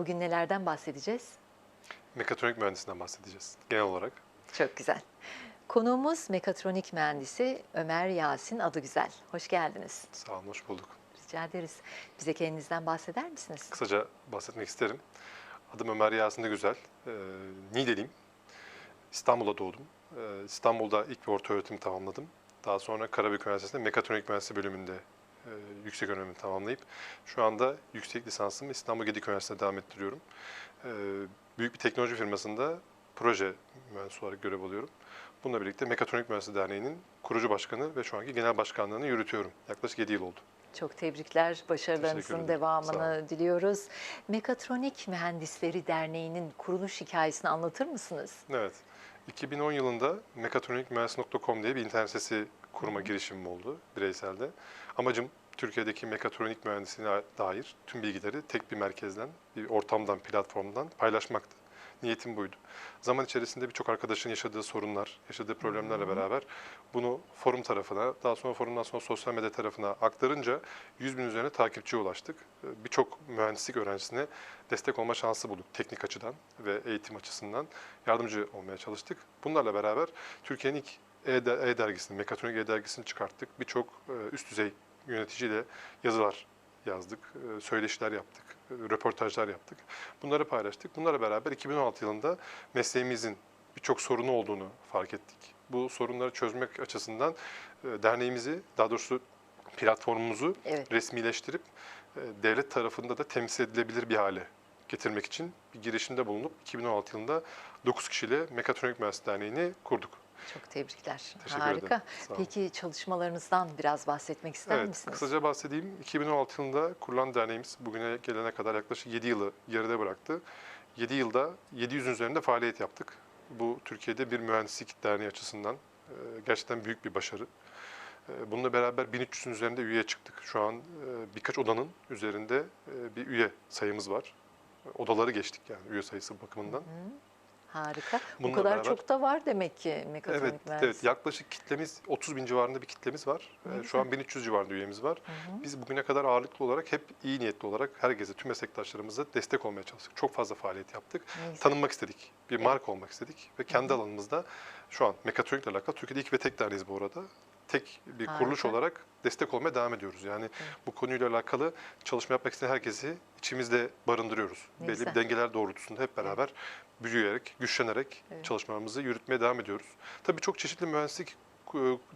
bugün nelerden bahsedeceğiz? Mekatronik mühendisinden bahsedeceğiz genel olarak. Çok güzel. Konuğumuz mekatronik mühendisi Ömer Yasin Adıgüzel. Hoş geldiniz. Sağ olun, hoş bulduk. Rica ederiz. Bize kendinizden bahseder misiniz? Kısaca bahsetmek isterim. Adım Ömer Yasin de Güzel. Ee, Niğdeliyim. İstanbul'da doğdum. Ee, İstanbul'da ilk ve orta öğretimi tamamladım. Daha sonra Karabük Üniversitesi'nde mekatronik mühendisliği bölümünde e, yüksek öğrenimi tamamlayıp şu anda yüksek lisansımı İstanbul Gedik Üniversitesi'nde devam ettiriyorum. Ee, büyük bir teknoloji firmasında proje mühendisi olarak görev alıyorum. Bununla birlikte Mekatronik Mühendisliği Derneği'nin kurucu başkanı ve şu anki genel başkanlığını yürütüyorum. Yaklaşık 7 yıl oldu. Çok tebrikler, başarılarınızın devamını diliyoruz. Mekatronik Mühendisleri Derneği'nin kuruluş hikayesini anlatır mısınız? Evet. 2010 yılında mekatronikmühendis.com diye bir internet sitesi kurma girişimim oldu bireyselde. Amacım Türkiye'deki mekatronik mühendisliğine dair tüm bilgileri tek bir merkezden, bir ortamdan, platformdan paylaşmaktı. Niyetim buydu. Zaman içerisinde birçok arkadaşın yaşadığı sorunlar, yaşadığı problemlerle beraber bunu forum tarafına, daha sonra forumdan sonra sosyal medya tarafına aktarınca 100 bin üzerine takipçiye ulaştık. Birçok mühendislik öğrencisine destek olma şansı bulduk teknik açıdan ve eğitim açısından yardımcı olmaya çalıştık. Bunlarla beraber Türkiye'nin ilk E-dergisini, Mekatronik E-dergisini çıkarttık. Birçok e, üst düzey yöneticiyle yazılar yazdık, e, söyleşiler yaptık, e, röportajlar yaptık. Bunları paylaştık. Bunlarla beraber 2016 yılında mesleğimizin birçok sorunu olduğunu fark ettik. Bu sorunları çözmek açısından e, derneğimizi, daha doğrusu platformumuzu Evet. resmileştirip devlet tarafında da temsil edilebilir bir hale getirmek için bir girişimde bulunup 2016 yılında 9 kişiyle Mekatronik Mühendisliği Derneği'ni kurduk. Çok tebrikler. Teşekkür Harika. ederim. Peki çalışmalarınızdan biraz bahsetmek ister Evet, misiniz? kısaca bahsedeyim. 2016 yılında kurulan derneğimiz bugüne gelene kadar yaklaşık 7 yılı geride bıraktı. 7 yılda 700 üzerinde faaliyet yaptık. Bu Türkiye'de bir mühendislik derneği açısından e, gerçekten büyük bir başarı. E, Bununla beraber 1300'ün üzerinde üye çıktık. Şu an e, birkaç odanın üzerinde bir üye sayımız var. Odaları geçtik yani üye sayısı bakımından. Harika. Bu Bununla kadar beraber- çok da var demek ki mekatronik Evet, mühendisi. evet. Yaklaşık kitlemiz 30 bin civarında bir kitlemiz var. Ee. Şu an 1300 civarında üyemiz var. Biz bugüne kadar ağırlıklı olarak hep iyi niyetli olarak herkese, tüm meslektaşlarımıza destek olmaya çalıştık. Çok fazla faaliyet yaptık. Ne güzel. Tanınmak istedik. Bir marka olmak istedik. Ve kendi alanımızda şu an mekatronikle alakalı Türkiye'de ilk ve tek derneğiz bu arada. Tek bir kuruluş Harika. olarak destek olmaya devam ediyoruz. Yani bu konuyla alakalı çalışma yapmak isteyen herkesi içimizde barındırıyoruz. Ne Belli güzel. bir dengeler doğrultusunda hep beraber büyüyerek, güçlenerek Evet. çalışmalarımızı yürütmeye devam ediyoruz. Tabii çok çeşitli mühendislik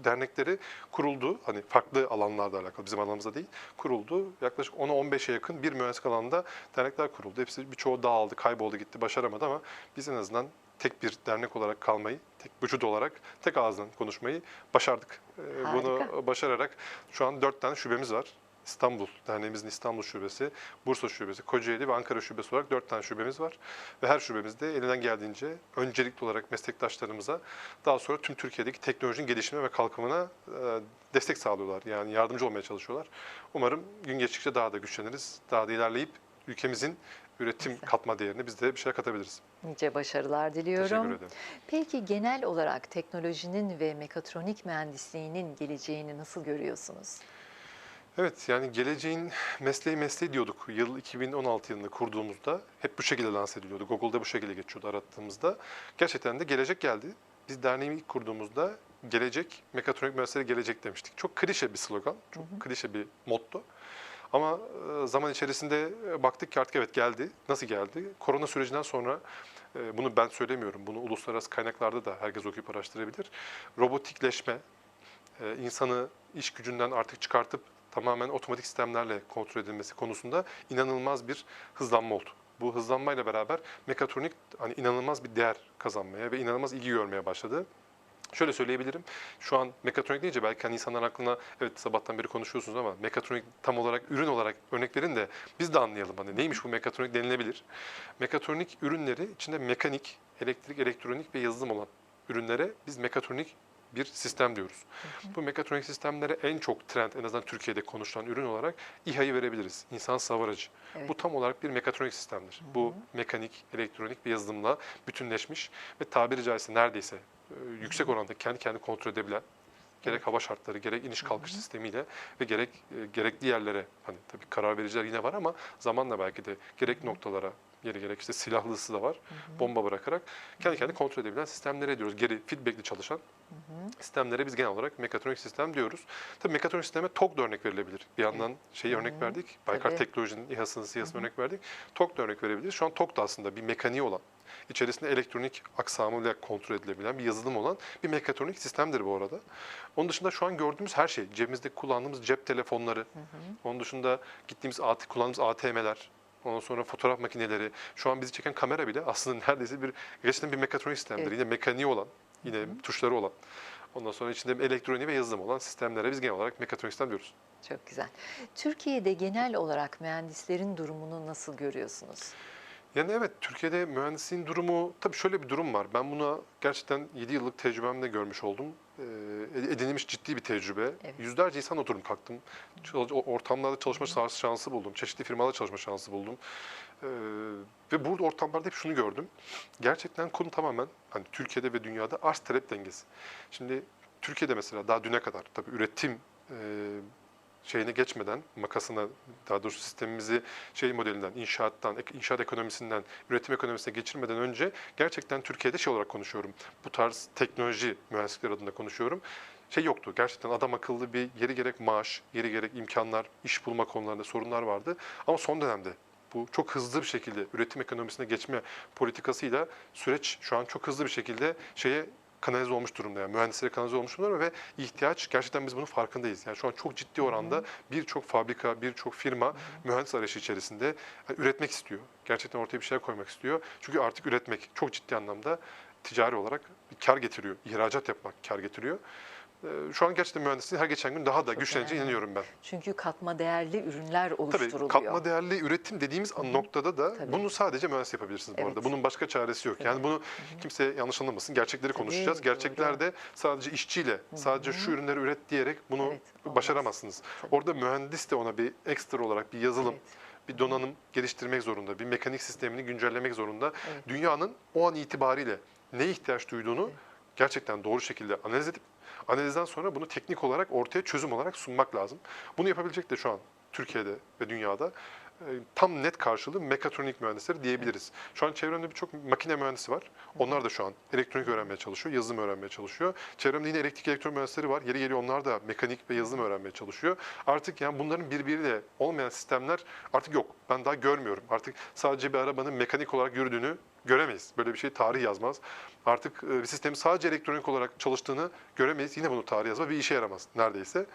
dernekleri kuruldu. Hani farklı alanlarda alakalı, bizim alanımızda değil, kuruldu. Yaklaşık 10'a 15'e yakın bir mühendislik alanında dernekler kuruldu. Hepsi birçoğu dağıldı, kayboldu, gitti, başaramadı ama biz en azından tek bir dernek olarak kalmayı, tek vücut olarak, tek ağızdan konuşmayı başardık. E. Bunu başararak şu an dört tane şubemiz var. İstanbul, derneğimizin İstanbul Şubesi, Bursa Şubesi, Kocaeli ve Ankara Şubesi olarak dört tane şubemiz var. Ve her şubemizde elinden geldiğince öncelikli olarak meslektaşlarımıza daha sonra tüm Türkiye'deki teknolojinin gelişimine ve kalkınmına e, destek sağlıyorlar. Yani yardımcı olmaya çalışıyorlar. Umarım gün geçtikçe daha da güçleniriz, daha da ilerleyip ülkemizin üretim katma değerine biz de bir şeyler katabiliriz. Nice başarılar diliyorum. Teşekkür ederim. Peki genel olarak teknolojinin ve mekatronik mühendisliğinin geleceğini nasıl görüyorsunuz? Evet yani geleceğin mesleği mesleği diyorduk. Yıl 2016 yılında kurduğumuzda hep bu şekilde lanse ediliyordu. Google'da bu şekilde geçiyordu arattığımızda. Gerçekten de gelecek geldi. Biz derneği ilk kurduğumuzda gelecek, mekatronik mühendisleri gelecek demiştik. Çok klişe bir slogan, çok klişe bir motto. Ama e, zaman içerisinde e, baktık ki artık evet geldi. Nasıl geldi? Korona sürecinden sonra e, bunu ben söylemiyorum. Bunu uluslararası kaynaklarda da herkes okuyup araştırabilir. Robotikleşme, insanı iş gücünden artık çıkartıp tamamen otomatik sistemlerle kontrol edilmesi konusunda inanılmaz bir hızlanma oldu. Bu hızlanmayla beraber mekatronik hani inanılmaz bir değer kazanmaya ve inanılmaz ilgi görmeye başladı. Şöyle söyleyebilirim. Şu an mekatronik deyince belki hani insanlar aklına evet sabahtan beri konuşuyorsunuz ama mekatronik tam olarak ürün olarak örnek verin de biz de anlayalım. Hani neymiş bu mekatronik denilebilir. Mekatronik ürünleri içinde mekanik, elektrik, elektronik ve yazılım olan ürünlere biz mekatronik bir sistem diyoruz. Bu mekatronik sistemlere en çok trend en azından Türkiye'de konuşulan ürün olarak İHA'yı verebiliriz. İnsan hava aracı. Evet. Bu tam olarak bir mekatronik sistemdir. Bu mekanik, elektronik ve yazılımla bütünleşmiş ve tabiri caizse neredeyse yüksek oranda kendi kendi kontrol edebilen gerek hava şartları, gerek iniş kalkış sistemiyle ve gerek e, gerekli yerlere hani tabii karar vericiler yine var ama zamanla belki de gerek noktalara yeri gerek işte silahlısı da var. Bomba bırakarak kendi kendine kontrol edebilen sistemlere diyoruz. Geri feedbackli çalışan sistemlere biz genel olarak mekatronik sistem diyoruz. Tabii mekatronik sisteme TOG da örnek verilebilir. Bir yandan şeyi örnek verdik. Baykar Tabii. Teknoloji'nin İHA'sının SİHA'sını örnek verdik. TOG da örnek verebiliriz. Şu an TOG da aslında bir mekaniği olan, içerisinde elektronik aksamıyla kontrol edilebilen bir yazılım olan bir mekatronik sistemdir bu arada. Onun dışında şu an gördüğümüz her şey, cebimizde kullandığımız cep telefonları, onun dışında gittiğimiz kullandığımız ATM'ler, Ondan sonra fotoğraf makineleri, şu an bizi çeken kamera bile aslında neredeyse bir gerçekten bir mekatronik sistemdir. Evet. Yine mekaniği olan, yine tuşları olan. Ondan sonra içinde elektroniği ve yazılım olan sistemlere biz genel olarak mekatronik sistem diyoruz. Çok güzel. Türkiye'de genel olarak mühendislerin durumunu nasıl görüyorsunuz? Yani evet Türkiye'de mühendisliğin durumu tabii şöyle bir durum var. Ben buna gerçekten 7 yıllık tecrübemle görmüş oldum. Ee, edinilmiş ciddi bir tecrübe. Evet. Yüzlerce insan oturum kalktım. Ortamlarda çalışma şans- şansı buldum. Çeşitli firmalarda çalışma şansı buldum. Ee, ve burada ortamlarda hep şunu gördüm. Gerçekten konu tamamen hani Türkiye'de ve dünyada arz talep dengesi. Şimdi Türkiye'de mesela daha düne kadar tabii üretim e, şeyine geçmeden, makasına, daha doğrusu sistemimizi şey modelinden, inşaattan, inşaat ekonomisinden, üretim ekonomisine geçirmeden önce gerçekten Türkiye'de şey olarak konuşuyorum. Bu tarz teknoloji mühendislikleri adında konuşuyorum. Şey yoktu. Gerçekten adam akıllı bir yeri gerek maaş, yeri gerek imkanlar, iş bulma konularında sorunlar vardı. Ama son dönemde bu çok hızlı bir şekilde üretim ekonomisine geçme politikasıyla süreç şu an çok hızlı bir şekilde şeye kanalize olmuş durumda. Yani mühendislere kanalize olmuş durumda ve ihtiyaç gerçekten biz bunun farkındayız. Yani şu an çok ciddi oranda birçok fabrika, birçok firma mühendis arayışı içerisinde yani üretmek istiyor. Gerçekten ortaya bir şeyler koymak istiyor. Çünkü artık üretmek çok ciddi anlamda ticari olarak bir kar getiriyor. İhracat yapmak kar getiriyor. Ee, Şu an gerçekten mühendisliğin her geçen gün daha da güçleneceğine inanıyorum ben. Çünkü katma değerli ürünler Tabii oluşturuluyor. katma değerli üretim dediğimiz noktada da Tabii. bunu sadece mühendis yapabilirsiniz bu Evet. arada. Bunun başka çaresi yok. Tabii. Yani bunu kimse yanlış anlamasın. Gerçekleri Tabii, konuşacağız. Gerçeklerde sadece işçiyle, sadece şu ürünleri üret diyerek bunu Evet, başaramazsınız. Tabii. Orada mühendis de ona bir ekstra olarak bir yazılım, Evet. bir donanım geliştirmek zorunda. Bir mekanik sistemini güncellemek zorunda. Evet. Dünyanın o an itibariyle neye ihtiyaç duyduğunu Evet. gerçekten doğru şekilde analiz edip analizden sonra bunu teknik olarak ortaya çözüm olarak sunmak lazım. Bunu yapabilecek de şu an Türkiye'de ve dünyada e, tam net karşılığı mekatronik mühendisleri diyebiliriz. Şu an çevremde birçok makine mühendisi var. Onlar da şu an elektronik öğrenmeye çalışıyor, yazılım öğrenmeye çalışıyor. Çevremde yine elektrik elektronik mühendisleri var. Yeri geliyor onlar da mekanik ve yazılım öğrenmeye çalışıyor. Artık yani bunların birbiriyle olmayan sistemler artık yok. Ben daha görmüyorum. Artık sadece bir arabanın mekanik olarak yürüdüğünü göremeyiz. Böyle bir şey tarih yazmaz. Artık e, bir sistemin sadece elektronik olarak çalıştığını göremeyiz. Yine bunu tarih yazmaz. Bir işe yaramaz neredeyse.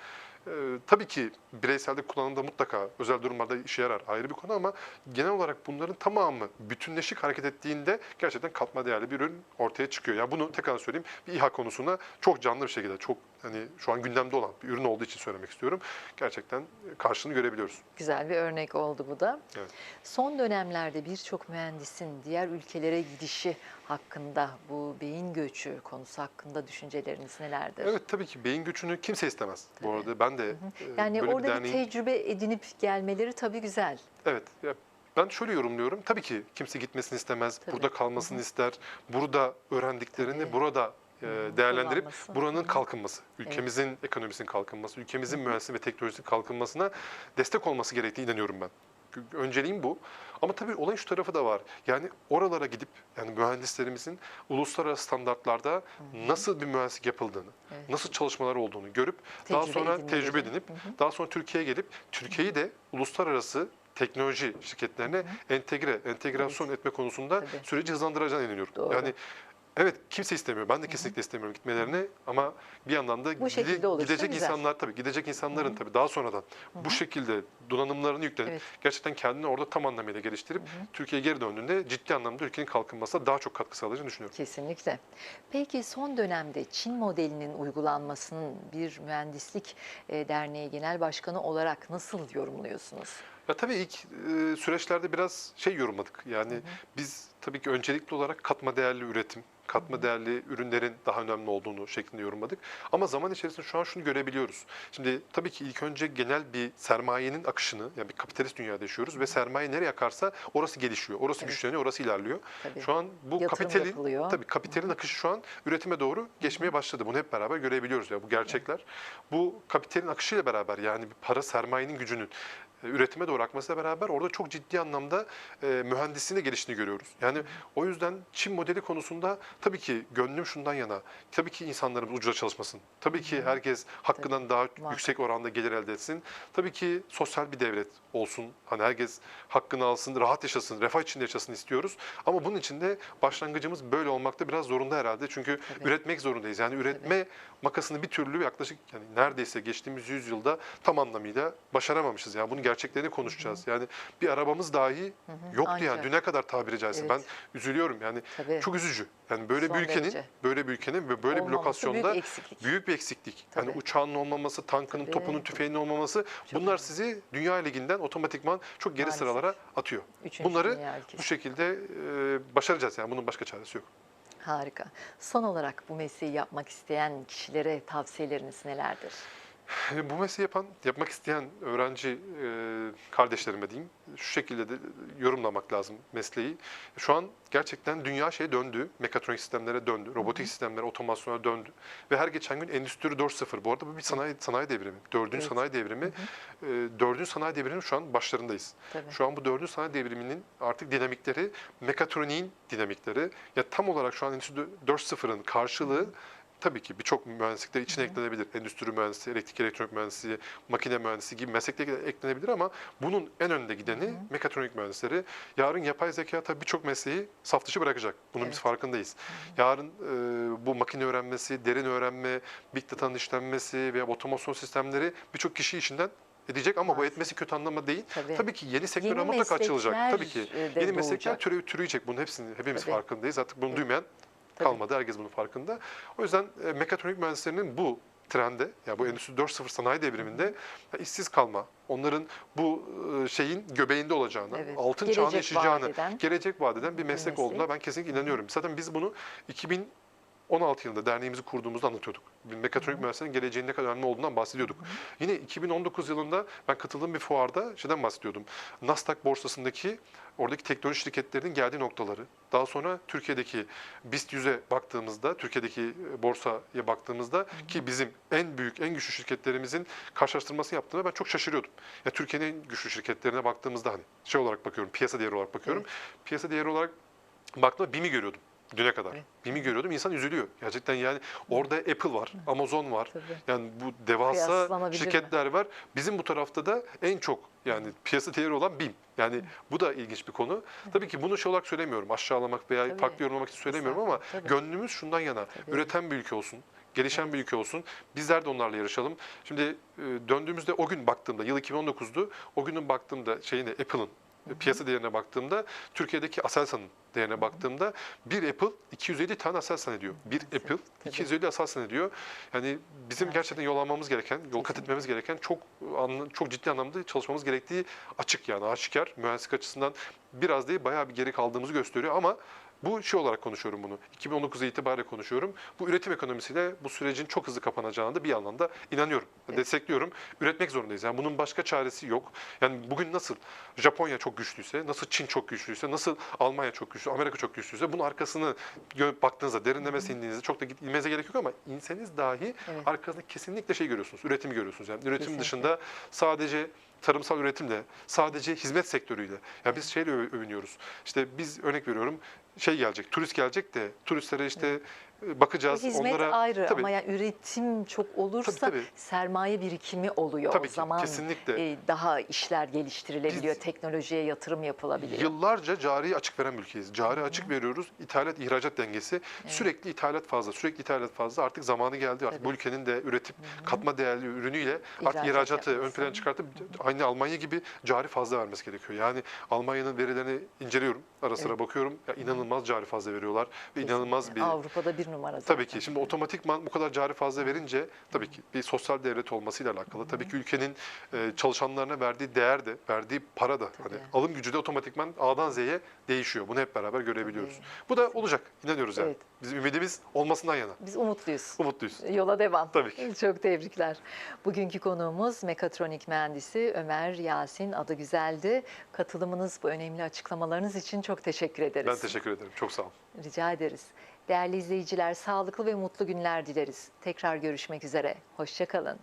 Ee, tabii ki bireyselde kullanımda mutlaka özel durumlarda işe yarar ayrı bir konu ama genel olarak bunların tamamı bütünleşik hareket ettiğinde gerçekten katma değerli bir ürün ortaya çıkıyor. Yani bunu tekrar söyleyeyim bir İHA konusuna çok canlı bir şekilde çok hani şu an gündemde olan bir ürün olduğu için söylemek istiyorum. Gerçekten karşılığını görebiliyoruz. Güzel bir örnek oldu bu da. Evet. Son dönemlerde birçok mühendisin diğer ülkelere gidişi hakkında, bu beyin göçü konusu hakkında düşünceleriniz nelerdir? Evet tabii ki beyin göçünü kimse istemez. Bu Tabii. arada ben de e, Yani böyle orada bir, derneğin- tecrübe edinip gelmeleri tabii güzel. Evet. Ya ben şöyle yorumluyorum. Tabii ki kimse gitmesini istemez. Tabii. Burada kalmasını ister. Burada öğrendiklerini Tabii. burada e, Hı, değerlendirip kullanması. buranın kalkınması, ülkemizin ekonomisinin kalkınması, ülkemizin mühendisliği ve teknolojisinin kalkınmasına destek olması gerektiğine inanıyorum ben. Önceliğim bu. Ama tabii olayın şu tarafı da var. Yani oralara gidip yani mühendislerimizin uluslararası standartlarda nasıl bir mühendislik yapıldığını, Evet. nasıl çalışmalar olduğunu görüp daha Tecrübe sonra edinmeleri. tecrübe edinip Hı hı. daha sonra Türkiye'ye gelip Türkiye'yi de uluslararası teknoloji şirketlerine entegre, entegrasyon etme konusunda Tabii. süreci hızlandıracağına inanıyorum. Doğru. Yani evet kimse istemiyor. Ben de kesinlikle istemiyorum gitmelerini ama bir yandan da Bu şekilde olursa gidecek güzel. insanlar tabii gidecek insanların tabii daha sonradan bu şekilde donanımlarını yüklenip Evet. gerçekten kendini orada tam anlamıyla geliştirip Türkiye'ye geri döndüğünde ciddi anlamda ülkenin kalkınmasına daha çok katkı sağlayacağını düşünüyorum. Kesinlikle. Peki son dönemde Çin modelinin uygulanmasının bir mühendislik e, derneği genel başkanı olarak nasıl yorumluyorsunuz? Ya tabii ilk e, süreçlerde biraz şey yorumladık. Yani biz tabii ki öncelikli olarak katma değerli üretim, katma değerli ürünlerin daha önemli olduğunu şeklinde yorumladık. Ama zaman içerisinde şu an şunu görebiliyoruz. Şimdi tabii ki ilk önce genel bir sermayenin akışını, yani bir kapitalist dünyada yaşıyoruz ve sermaye nereye akarsa orası gelişiyor, orası Evet. güçleniyor, orası ilerliyor. Tabii. Şu an bu Yatırım kapitalin yapılıyor. tabii kapitalin akışı şu an üretime doğru geçmeye başladı. Bunu hep beraber görebiliyoruz ya bu gerçekler. Bu kapitalin akışıyla beraber yani para sermayenin gücünün üretime doğru akmasıyla beraber orada çok ciddi anlamda e, mühendisliğin de geliştiğini görüyoruz. Yani o yüzden Çin modeli konusunda tabii ki gönlüm şundan yana. Tabii ki insanlarımız ucuza çalışmasın. Tabii ki herkes hakkından daha yüksek oranda gelir elde etsin. Tabii ki sosyal bir devlet olsun. Hani herkes hakkını alsın, rahat yaşasın, refah içinde yaşasın istiyoruz. Ama bunun için de başlangıcımız böyle olmakta biraz zorunda herhalde. Çünkü üretmek zorundayız. Yani üretme makasını bir türlü yaklaşık yani neredeyse geçtiğimiz yüzyılda tam anlamıyla başaramamışız. Yani bunun gerçeklerini konuşacağız. Yani bir arabamız dahi yoktu yani. ancak. Düne kadar tabiri caizse. Evet. Ben üzülüyorum yani. Tabii. Çok üzücü. Yani böyle Son bir ülkenin derece. böyle bir ülkenin ve böyle bir Olmaması lokasyonda büyük eksiklik. büyük bir eksiklik. Yani Tabii. uçağının olmaması, tankının, Tabii. topunun, tüfeğinin olmaması bunlar sizi dünya liginden otomatikman çok geri Maalesef. sıralara atıyor. Üçüncü Bunları bu şekilde e, başaracağız yani bunun başka çaresi yok. Harika. Son olarak bu mesleği yapmak isteyen kişilere tavsiyeleriniz nelerdir? Bu mesleği yapan, yapmak isteyen öğrenci e, kardeşlerime diyeyim, şu şekilde de yorumlamak lazım mesleği. Şu an gerçekten dünya şeye döndü, mekatronik sistemlere döndü, robotik sistemlere, otomasyona döndü. Ve her geçen gün Endüstri 4.0, bu arada bu bir sanayi, sanayi devrimi, dördüncü Evet. sanayi devrimi. E, dördüncü sanayi devriminin şu an başlarındayız. Tabii. Şu an bu dördüncü sanayi devriminin artık dinamikleri, mekatroniğin dinamikleri, ya tam olarak şu an Endüstri 4.0'ın karşılığı tabii ki birçok mühendislikler içine eklenebilir. Endüstri mühendisi, elektrik elektronik mühendisi, makine mühendisi gibi meslekler eklenebilir ama bunun en önde gideni mekatronik mühendisleri. Yarın yapay zeka tabii birçok mesleği saf dışı bırakacak. Bunun biz Evet. farkındayız. Yarın e, bu makine öğrenmesi, derin öğrenme, big data'nın işlenmesi veya otomasyon sistemleri birçok kişi işinden edecek ama bu Maalesef. etmesi kötü anlamda değil. Tabii. Tabii ki yeni Yeni mutlaka açılacak. Tabii ki. Yeni meslekler doğacak. türe, türeyecek. Bunun hepsini hepimiz Tabii. farkındayız. Artık bunu Evet. duymayan Tabii. kalmadı. Herkes bunun farkında. O yüzden e, mekatronik mühendislerinin bu trende, ya bu Endüstri 4.0 sanayi devriminde işsiz kalma, onların bu e, şeyin göbeğinde olacağına, Evet. altın Gelecek çağını yaşayacağını, vaat eden gelecek vaat eden bir meslek meslek. olduğuna ben kesinlikle inanıyorum. Zaten biz bunu 2016 yılında derneğimizi kurduğumuzda anlatıyorduk. Mekatronik mühendislerin geleceğin ne kadar önemli olduğundan bahsediyorduk. Yine 2019 yılında ben katıldığım bir fuarda şeyden bahsediyordum. Nasdaq borsasındaki oradaki teknoloji şirketlerinin geldiği noktaları. Daha sonra Türkiye'deki BIST 100'e baktığımızda, Türkiye'deki e, borsaya baktığımızda ki bizim en büyük, en güçlü şirketlerimizin karşılaştırmasını yaptığımda ben çok şaşırıyordum. Ya Türkiye'nin en güçlü şirketlerine baktığımızda hani şey olarak bakıyorum, piyasa değeri olarak bakıyorum. Piyasa değeri olarak baktığımda BİM'i görüyordum düne kadar. Evet. BİM'i görüyordum, insan üzülüyor. Gerçekten yani orada Apple var, Amazon var. Tabii. Yani bu devasa Kıyaslanabilir mi? şirketler var. Bizim bu tarafta da en çok yani piyasa değeri olan BİM. Yani bu da ilginç bir konu. Tabii ki bunu şey olarak söylemiyorum. Aşağılamak veya Tabii. farklı yorumlamak için söylemiyorum ama Tabii. gönlümüz şundan yana. Tabii. Üreten bir ülke olsun. Gelişen bir ülke olsun. Bizler de onlarla yarışalım. Şimdi e, döndüğümüzde o gün baktığımda, yıl 2019'du. O günün baktığımda şeyine Apple'ın piyasa değerine baktığımda, Türkiye'deki Aselsan'ın değerine baktığımda bir Apple 250 tane Aselsan ediyor. Bir Apple tabii. 250 Aselsan ediyor. Yani bizim gerçekten yol almamız gereken, yol kat etmemiz gereken çok çok ciddi anlamda çalışmamız gerektiği açık yani aşikar. Mühendislik açısından biraz değil bayağı bir geri kaldığımızı gösteriyor ama bu şey olarak konuşuyorum bunu. 2019 itibariyle konuşuyorum. Bu üretim ekonomisiyle bu sürecin çok hızlı kapanacağına da bir yandan da inanıyorum. Evet. Destekliyorum. Üretmek zorundayız. Yani bunun başka çaresi yok. Yani bugün nasıl Japonya çok güçlüyse, nasıl Çin çok güçlüyse, nasıl Almanya çok güçlü, Amerika çok güçlüyse bunun arkasını baktığınızda, derinlemesine indiğinizde çok da git- inmenize gerek yok ama inseniz dahi Evet. arkasında kesinlikle şey görüyorsunuz. Üretimi görüyorsunuz. Yani üretim Kesinlikle. dışında sadece tarımsal üretimle, sadece hizmet sektörüyle. Ya biz şeyle övünüyoruz. İşte biz örnek veriyorum şey gelecek, turist gelecek de turistlere işte bakacağız. hizmet onlara ayrı Tabii. ama yani üretim çok olursa Tabii, tabii. sermaye birikimi oluyor. Tabii o ki, zaman kesinlikle. e, daha işler geliştirilebiliyor, Biz- teknolojiye yatırım yapılabiliyor. Yıllarca cari açık veren ülkeyiz. Cari açık veriyoruz. İthalat ihracat dengesi. Sürekli ithalat fazla. Sürekli ithalat fazla. Artık zamanı geldi. Artık Tabii. bu ülkenin de üretip katma değerli ürünüyle artık İhracat ihracatı ön yapması. plana çıkartıp aynı Almanya gibi cari fazla vermesi gerekiyor. Yani Almanya'nın verilerini inceliyorum. Ara sıra Evet. bakıyorum. Ya inanılmaz cari fazla veriyorlar ve inanılmaz bir Avrupa'da bir numara Tabii zaten. ki. Şimdi otomatikman bu kadar cari fazla verince tabii ki bir sosyal devlet olmasıyla alakalı. Tabii ki ülkenin e, çalışanlarına verdiği değer de, verdiği para da hani Tabii. alım gücü de otomatikman A'dan Z'ye değişiyor. Bunu hep beraber görebiliyoruz. Tabii. Bu da olacak. İnanıyoruz yani. Evet. Bizim ümidimiz olmasından yana. Biz umutluyuz. Umutluyuz. Yola devam. Tabii ki. Çok tebrikler. Bugünkü konuğumuz mekatronik mühendisi Ömer Yasin adı güzeldi. Katılımınız, bu önemli açıklamalarınız için çok teşekkür ederiz. Ben teşekkür ederim. Çok sağ olun. Rica ederiz. Değerli izleyiciler, sağlıklı ve mutlu günler dileriz. Tekrar görüşmek üzere. Hoşçakalın.